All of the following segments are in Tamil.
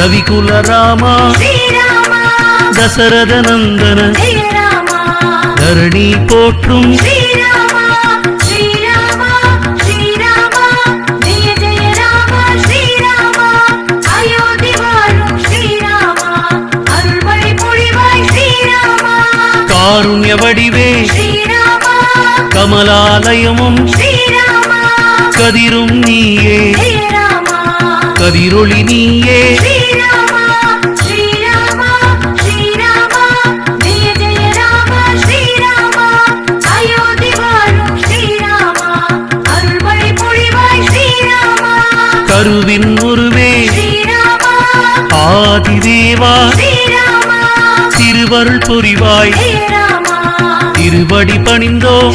రవికుల రామ దశరథ నందన ధరణి పోற்றும் కారుణ్య వడివే కమలాలయముం కదిరుం నీయే பகவதிருளி நீயே. கருவின் உருவே ஆதிதேவா. திருவருள் புரிவாய். திருவடி பணிந்தோம்.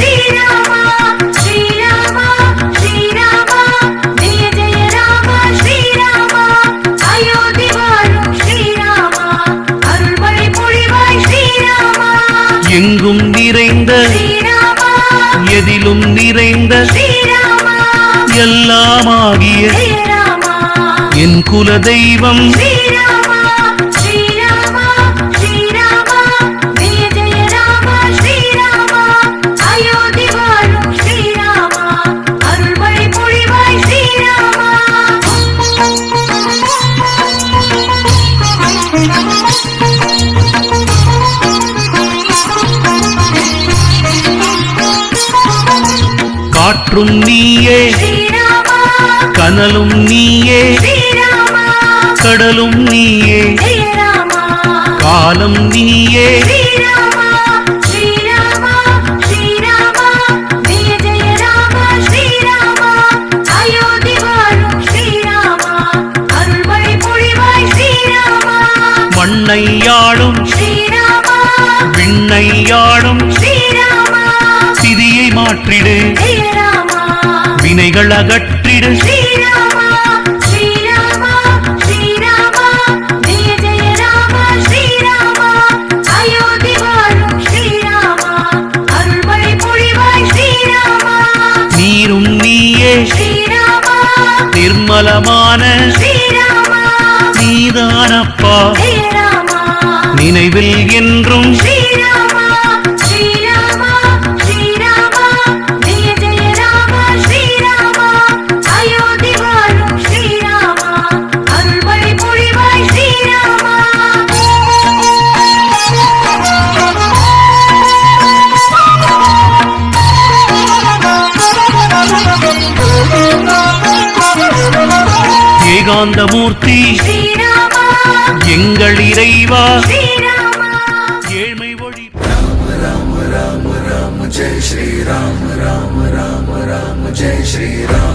ஸ்ரீராமாகிய என் குல தெய்வம் கடலும் நீயே. கடலும் நீயே. காலம் நீயே. மண்ணையாளும் விண்ணையாளும் சிதியை மாற்றிடு. குறைகள் அகற்றிடு. நீரும் நீயே நிர்மலமான நீதானப்பா. நினைவில் என்றும் ஸ்ரீகாந்தமூர்த்தி. எங்கள் இறைவா. ஏழ்மை ஒழி ராம ராம ராம ஜெய் ஸ்ரீராம ராம ராம ராம ஜெய் ஸ்ரீராம்.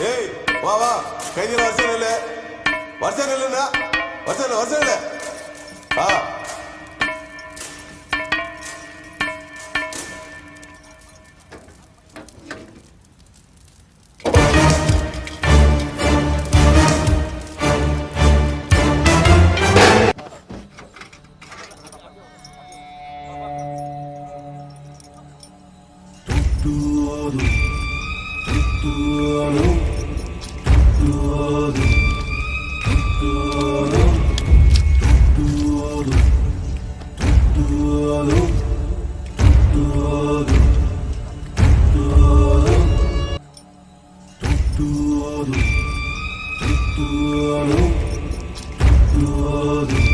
ஏய் வா வா. கைதியில் வருஷம் இல்லை. வருஷம் இல்லைண்ணா வருஷம் இல்லை வருஷம் இல்லை ஆ Oh.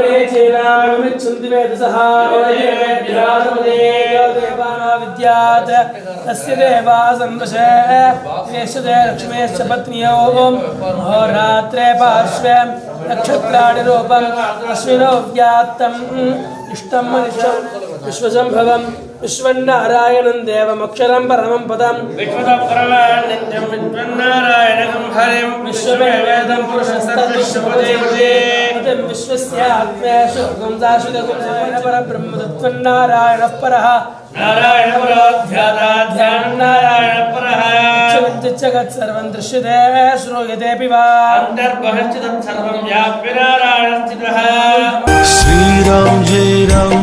ेनागमिच्छन्ति वेदसहाविद्यात् तस्य देवा सन्दशे श्रेष्ठते लक्ष्मेश्च पत्न्यौ होरात्रे पार्श्वे नक्षत्राणि रूपम् अश्विनौ व्यात्तम् इष्टम् मनुष्यम् విశ్వసంభవం విశ్వన్నారాయణం దేవమక్షరం పరమం పదం. నిత్యం విశ్వన్నారాయణం హరిం. విశ్వమే వేదం పురుషస్తద్విశ్వపదే విశ్వస్యాత్మేషు పరబ్రహ్మతత్వన్నారాయణः परः जगत्सर्वं दृश्यते श्रूयतेऽपि वा सर्वं व्याप्य नारायणस्थितः श्रीराम राम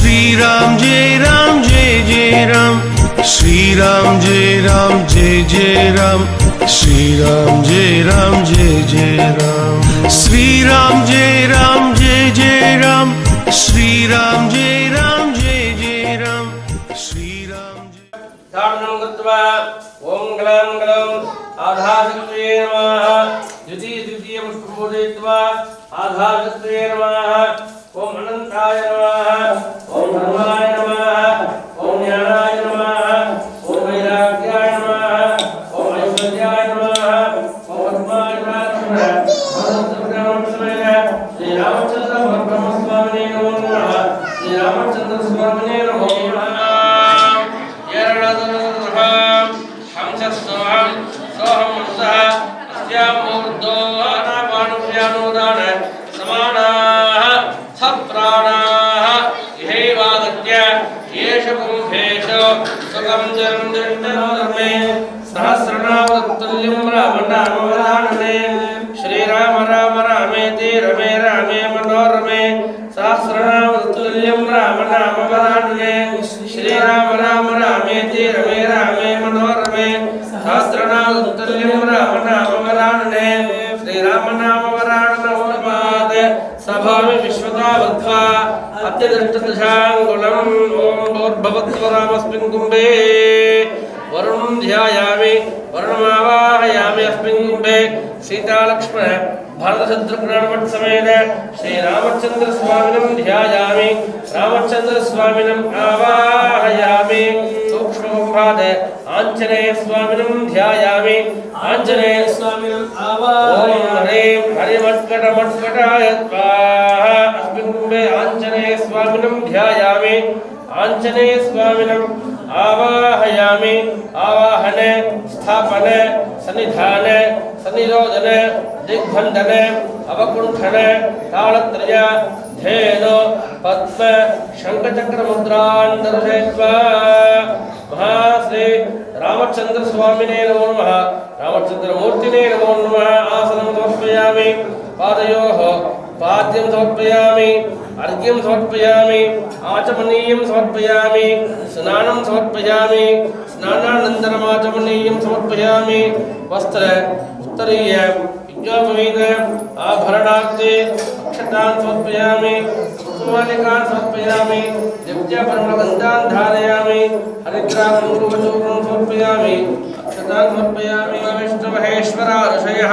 श्री राम जय राम, जय जय राम। श्री राम जय राम, जय जय राम। श्री राम जय राम, जय जय राम। श्री राम जय राम, जय जय राम। श्री राम जय राम, जय जय राम। श्री राम धारणं कृत्वा ॐ गलं गलं आधारशक्तये नमः। द्वितीय द्वितीय पुष्पं पूजयित्वा आधारशक्तये नमः। ఓం అనంతాయ నమ. ఓం హనుమాయ నమ. ఓం జ్ఞానాయ నమ. ఓం వైరాగ్యాయ నమ. ఓం ఐశ్వర్యాయ నమ. ఓం పద్మాయ నమ. శ్రీరామచంద్ర పరబ్రహ్మస్వామినే నమో శ్రీరామచంద్ర స్వామినే నమో अत्यदृष्टदशाङ्गुलम् वरुण वरुणं ध्यायामि वरुणमावाहयामि अस्मिन् कुम्भे। सीतालक्ष्मण భారతశత్రుఘ్నామట్ సమేత శ్రీరామచంద్ర స్వామినం ధ్యాయామి రామచంద్ర స్వామినం ఆవాహయామి సూక్ష్మముఖాద్ ఆంజనేయ స్వామినం ధ్యాయామి ఆంజనేయ స్వామినం ఆవాహయామి హరేం హరిమట్కట మట్కటాయ స్వాహ అస్మిన్ కుంభే ఆంజనేయ స్వామినం ధ్యాయామి ఆంజనేయ స్వామినం ఆవాహయామి ఆవాహనే స్థాపనే సన్నిధానే సన్నిరోధనే దిగ్బంధనే అవకుంఠనే తాళత్రయ ధేను పద్మ శంఖచక్రముద్రాన్ దర్శయత్వా మహాశ్రీ రామచంద్ర స్వామినే నమో నమ. రామచంద్రమూర్తినే నమో నమ. ఆసనం సమర్పయామి. పాదయోః పాద్యం సమర్పయామి. अर्घ्यं समर्पयामि, आचमनीयं समर्पयामि, स्नानं समर्पयामि, स्नानानन्तरमाचमनीयं समर्पयामि, वस्त्र, उत्तरीय विज्ञापवेद आभरणार्थे, अक्षतान् विष्णुमहेश्वरा ऋषयः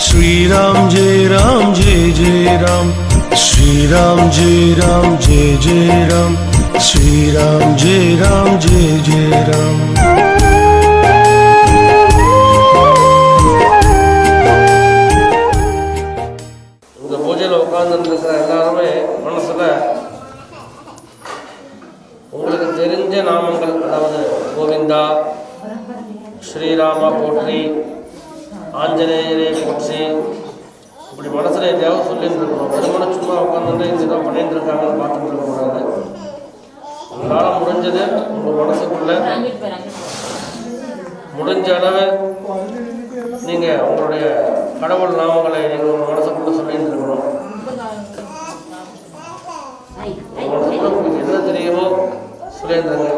श्री राम जय राम जय जय राम श्री राम जय राम जय जय राम श्री राम जय राम जय जय राम இந்த பூஜையில் உட்கார்ந்துருக்கிற எல்லாருமே மனசில் உங்களுக்கு தெரிஞ்ச நாமங்கள் அதாவது கோவிந்தா ஸ்ரீராமா போற்றி ஆஞ்சநேயரே போற்றி இப்படி மனசில் எதையாவது சொல்லிட்டு இருக்கணும். வெறுமனை சும்மா உட்காந்துட்டு இந்த இதை பண்ணிட்டு இருக்காங்கன்னு பார்த்துட்டு இருக்கக்கூடாது உங்களால் முடிஞ்சது உங்கள் மனசுக்குள்ள முடிஞ்ச அளவு நீங்கள் உங்களுடைய கடவுள் நாமங்களை நீங்கள் உங்கள் மனசுக்குள்ள சொல்லிட்டு இருக்கணும். உங்களுக்கு என்ன தெரியுமோ சொல்லியிருந்தாங்க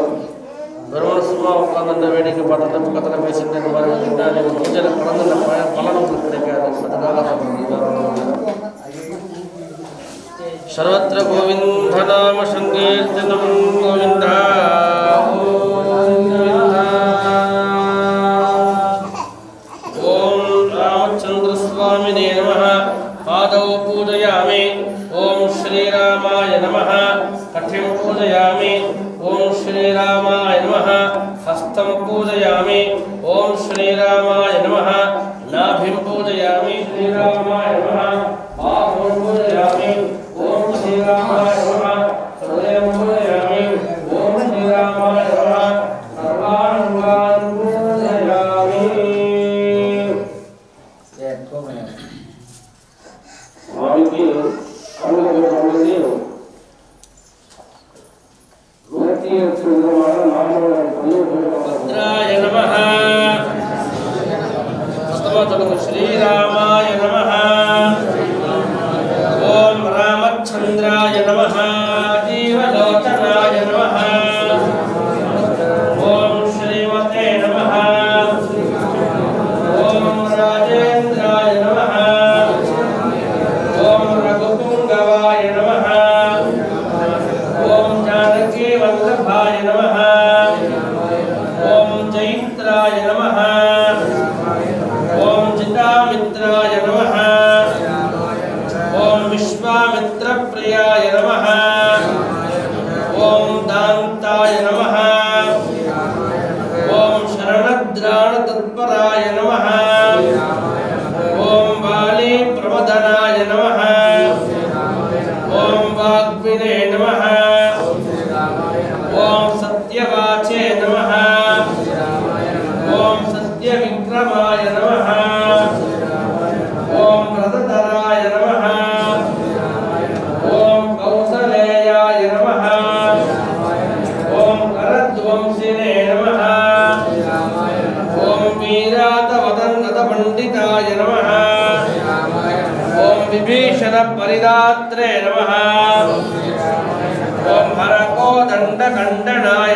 ಗರ್ವಸುವಾಗ ವೇಡಿಕೆ ಪಟ್ಟದಪ್ಪ ಕಥನ ಪೇಸಿಂದ ನೀವು ಮೂಜನ ಕಳಂದ ಪಲನ கிடைக்காது அதனால ಸರ್ವತ್ರ ಗೋವಿಂದ ನಾಮ ಸಂಕೀರ್ತನಂ ಗೋವಿಂದ భగవతుడు శ్రీరామాయ నమ. विभीषणपरिदात्रे नमः ॐ हरकोदण्डकण्डनाय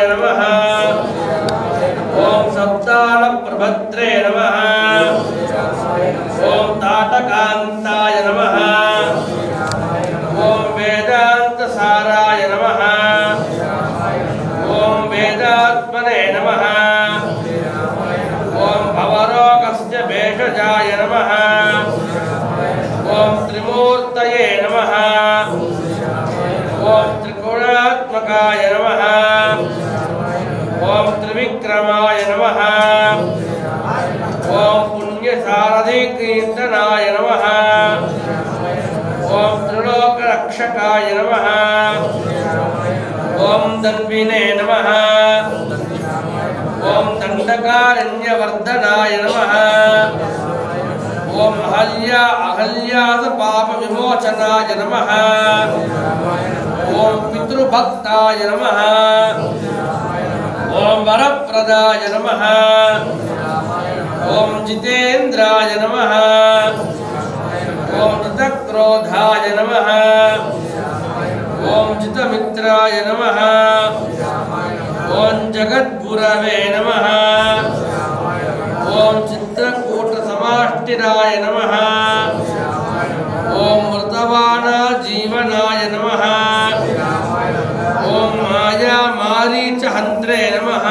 नमः ॐ त्रिगुणात्मकाय नमः ॐ त्रिविक्रमाय नमः ॐ पुण्यसारथिकीर्तनाय नमः ॐ त्रिलोकरक्षकाय नमः ॐ दन्विने नमः ॐ दण्डकारण्यवर्धनाय नमः ॐ अहल्या अहल्यास पापविमोचनाय नमः ॐ पितृभक्ताय नमः। ॐ वरप्रदाय नमः। ॐ जितेन्द्राय नमः। ॐ जितक्रोधाय नमः। ॐ जितमित्राय नमः। ॐ जगद्गुरवे नमः। ॐ चित्रकूटसमाष्टिराय नमः। ॐ मृतवानाजीवनाय नमः। ॐ मायामारीचहन्त्रे नमः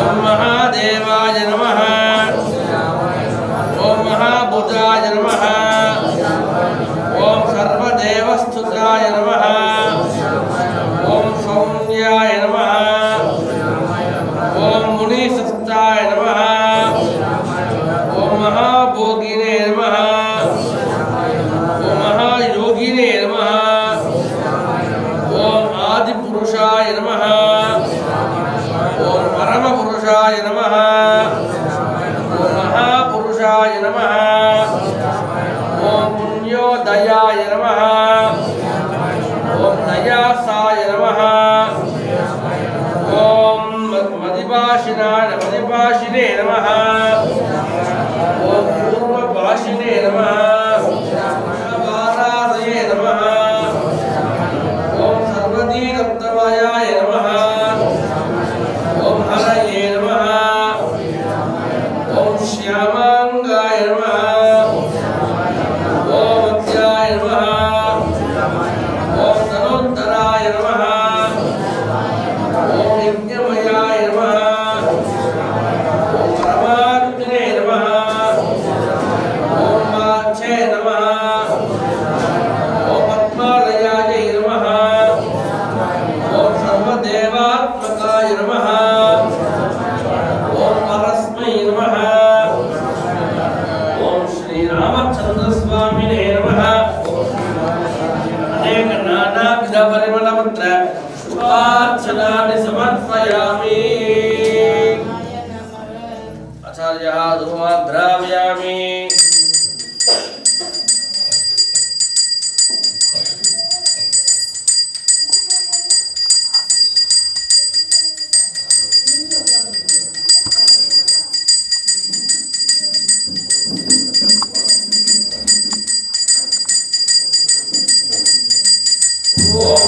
ॐ महादेवाय नमः